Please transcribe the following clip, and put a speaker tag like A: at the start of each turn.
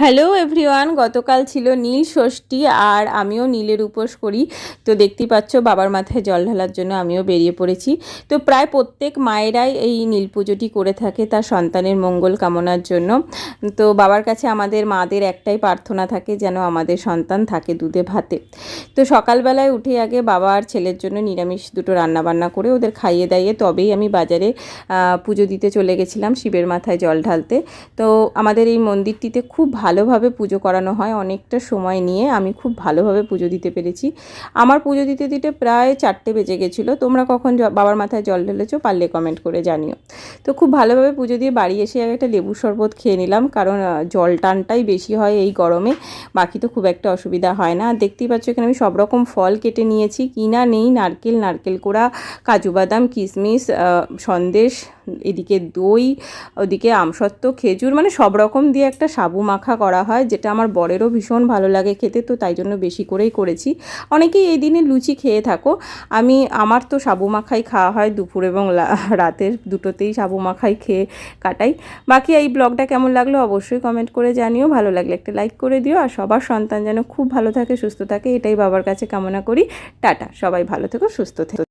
A: Hello everyone গতকাল ছিল নীল ষষ্ঠী আর আমিও নীলের উপোস করি। তো দেখতেই পাচ্ছ বাবার মাথায় জল ঢালার জন্য আমিও বেরিয়ে পড়েছি। তো প্রায় প্রত্যেক মায়েরাই এই নীল পুজোটি করে থাকে তার সন্তানের মঙ্গল কামনার জন্য। তো বাবার কাছে আমাদের মাদের একটাই প্রার্থনা থাকে যেন আমাদের সন্তান থাকে দুধে ভাতে। তো সকালবেলায় উঠে আগে বাবা আর ছেলের জন্য নিরামিষ দুটো রান্নাবান্না করে ওদের খাইয়ে দাইয়ে তবেই আমি বাজারে পুজো দিতে চলে গেছিলাম শিবের মাথায় জল ঢালতে। তো আমাদের এই মন্দিরটিতে খুব ভালোভাবে পুজো করানো হয় অনেকটা সময় নিয়ে। আমি খুব ভালোভাবে পুজো দিতে পেরেছি। আমার পুজো দিতে দিতে প্রায় চারটে বেজে গেছিল। তোমরা কখন বাবার মাথায় জল ঢেলেছো পারলে কমেন্ট করে জানিও। তো খুব ভালোভাবে পুজো দিয়ে বাড়ি এসে আমি একটা লেবু শরবত খেয়ে নিলাম, কারণ জল টানটাই বেশি হয় এই গরমে। বাকি তো খুব একটা অসুবিধা হয় না। আর দেখতেই পাচ্ছ এখানে আমি সব রকম ফল কেটে নিয়েছি। কিনা নেই, নারকেল নারকেল কোড়া, কাজু বাদাম, কিশমিশ সন্দেশ এদিকে দই, ওদিকে আমসত্ত্ব, খেজুর মানে সব রকম দিয়ে একটা সাবু মাখা করা হয়, যেটা আমার বরেরও ভীষণ ভালো লাগে খেতে, তো তাই জন্য বেশি করেই করেছি। অনেকেই এই দিনে লুচি খেয়ে থাকো। আমি, আমার তো সাবু মাখাই খাওয়া হয় দুপুর এবং রাতের দুটোতেই সাবু মাখাই খেয়ে কাটাই। বাকি এই ব্লগটা কেমন লাগল অবশ্যই কমেন্ট করে জানিও। ভালো লাগলে একটা লাইক করে দিও। আর সবার সন্তান যেন খুব ভালো থাকে, সুস্থ থাকে, এটাই বাবার কাছে কামনা করি। টাটা, সবাই ভালো থেকো, সুস্থ থেকো।